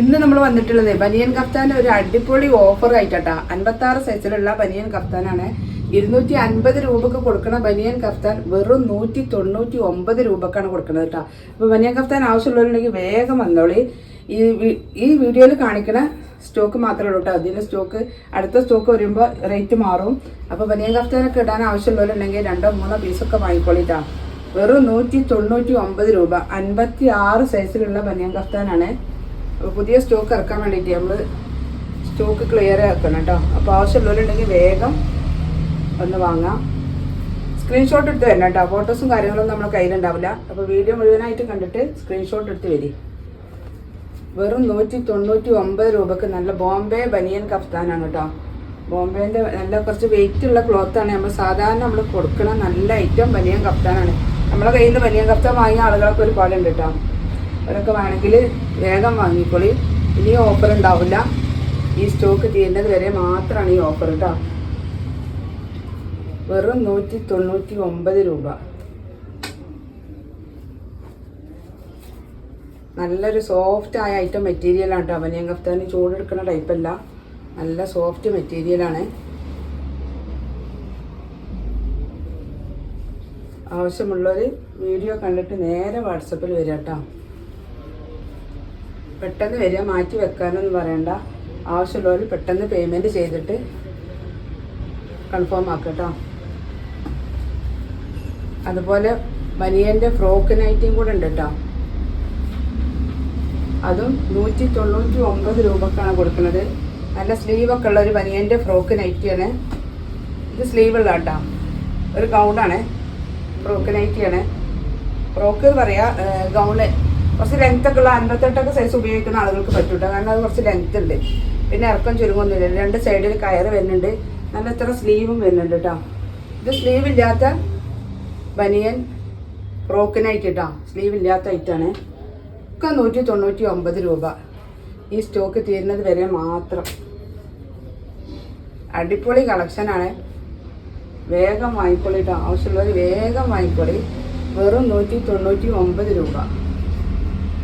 ഇന്ന് നമ്മൾ വന്നിട്ടുള്ളത് ബനിയൻ കഫ്താൻ ഒരു അടിപൊളി ഓഫർ ആയിട്ടാ അൻപത്തി ആറ് സൈസിലുള്ള ബനിയൻ കഫ്താനാണ്. ഇരുന്നൂറ്റി അൻപത് രൂപക്ക് കൊടുക്കുന്ന ബനിയൻ കഫ്താൻ വെറും നൂറ്റി തൊണ്ണൂറ്റി ഒമ്പത് രൂപക്കാണ് കൊടുക്കുന്നത് കേട്ടോ അപ്പോൾ ബനിയൻ കഫ്താൻ ആവശ്യമുള്ളവരുണ്ടെങ്കിൽ വേഗം വന്നോളി. ഈ ഈ വീഡിയോയിൽ കാണിക്കുന്ന സ്റ്റോക്ക് മാത്രമേ ഉള്ളൂ കേട്ടോ അതിന്റെ സ്റ്റോക്ക് അടുത്ത സ്റ്റോക്ക് വരുമ്പോൾ റേറ്റ് മാറും. അപ്പോൾ ബനിയൻ കഫ്താനൊക്കെ ഇടാൻ ആവശ്യമുള്ളവരുണ്ടെങ്കിൽ രണ്ടോ മൂന്നോ പീസൊക്കെ വാങ്ങിക്കോളിട്ടാ വെറും നൂറ്റി തൊണ്ണൂറ്റി ഒമ്പത് രൂപ. അൻപത്തി ആറ് സൈസിലുള്ള ബനിയൻ കഫ്താനാണ്. പുതിയ സ്റ്റോക്ക് ഇറക്കാൻ വേണ്ടിയിട്ട് നമ്മൾ സ്റ്റോക്ക് ക്ലിയർ ആക്കണം കേട്ടോ അപ്പോൾ ആവശ്യമുള്ളവരുണ്ടെങ്കിൽ വേഗം ഒന്ന് വാങ്ങാം. സ്ക്രീൻഷോട്ട് എടുത്ത് വരണം കേട്ടോ ഫോട്ടോസും കാര്യങ്ങളൊന്നും നമ്മുടെ കയ്യിലുണ്ടാവില്ല. അപ്പോൾ വീഡിയോ മുഴുവനായിട്ട് കണ്ടിട്ട് സ്ക്രീൻഷോട്ട് എടുത്ത് വരി. വെറും നൂറ്റി തൊണ്ണൂറ്റി ഒമ്പത് രൂപക്ക് നല്ല ബോംബെ ബനിയൻ കഫ്താനാണ് കേട്ടോ ബോംബെന്റെ നല്ല കുറച്ച് വെയിറ്റ് ഉള്ള ക്ലോത്താണ് നമ്മൾ സാധാരണ നമ്മൾ കൊടുക്കണ നല്ല ഐറ്റം ബനിയൻ കഫ്താനാണ്. നമ്മളെ കയ്യിൽ നിന്ന് ബനിയൻ കഫ്താൻ വാങ്ങിയ ആളുകളൊക്കെ ഒരുപാടുണ്ട് കേട്ടോ അവരൊക്കെ വേണമെങ്കിൽ വേഗം വാങ്ങിക്കോളി. ഇനി ഓഫർ ഉണ്ടാവില്ല. ഈ സ്റ്റോക്ക് തീരുന്നത് വരെ മാത്രമാണ് ഈ ഓഫർ കേട്ടോ വെറും നൂറ്റി തൊണ്ണൂറ്റി ഒമ്പത് രൂപ. നല്ലൊരു സോഫ്റ്റ് ആയ ഐറ്റം മെറ്റീരിയലാണ് കേട്ടോ അവനിയം കഫ്താന് ചൂടെടുക്കുന്ന ടൈപ്പല്ല നല്ല സോഫ്റ്റ് മെറ്റീരിയലാണ് ആവശ്യമുള്ളവർ വീഡിയോ കണ്ടിട്ട് നേരെ വാട്സപ്പിൽ വരാം കേട്ടോ പെട്ടെന്ന് വരിക മാറ്റി വെക്കാനൊന്നും പറയണ്ട. ആവശ്യമുള്ളവർ പെട്ടെന്ന് പേയ്മെന്റ് ചെയ്തിട്ട് കൺഫേം ആക്കുക കേട്ടോ അതുപോലെ ബനിയന്റെ ഫ്രോക്ക് നൈറ്റിയും കൂടെ ഉണ്ട് കേട്ടോ അതും നൂറ്റി തൊണ്ണൂറ്റി ഒമ്പത് രൂപക്കാണ് കൊടുക്കുന്നത്. നല്ല സ്ലീവൊക്കെ ഉള്ള ഒരു ബനിയന്റെ ഫ്രോക്ക് നൈറ്റിയാണ് ഇത് സ്ലീവ് ഉള്ള കേട്ടോ ഒരു ഗൗണാണ് ഫ്രോക്ക് നൈറ്റിയാണ് ഫ്രോക്ക് പറയാ ഗൗണ് കുറച്ച് ലെങ്ത് ഒക്കെ ഉള്ള അൻപത്തെട്ടൊക്കെ സൈസ് ഉപയോഗിക്കുന്ന ആളുകൾക്ക് പറ്റൂട്ടോ? കാരണം അത് കുറച്ച് ലെങ്ത് ഉണ്ട്. പിന്നെ ഇറക്കം ചുരുങ്ങൊന്നുമില്ല. രണ്ട് സൈഡിൽ കയറ് വരുന്നുണ്ട്. നല്ല ഇത്ര സ്ലീവും വരുന്നുണ്ട് കേട്ടോ ഇത് സ്ലീവ് ഇല്ലാത്ത ബനിയൻ നൈറ്റ് കേട്ടോ സ്ലീവ് ഇല്ലാത്ത ഐറ്റാണ് ഒക്കെ നൂറ്റി തൊണ്ണൂറ്റി ഒമ്പത് രൂപ. ഈ സ്റ്റോക്ക് തീരുന്നത് വരെ മാത്രം. അടിപൊളി കളക്ഷനാണ് വേഗം വാങ്ങിക്കോളി കേട്ടോ ആവശ്യമുള്ളവർ വേഗം വാങ്ങിക്കോളി. വെറും നൂറ്റി തൊണ്ണൂറ്റി ഒമ്പത് രൂപ.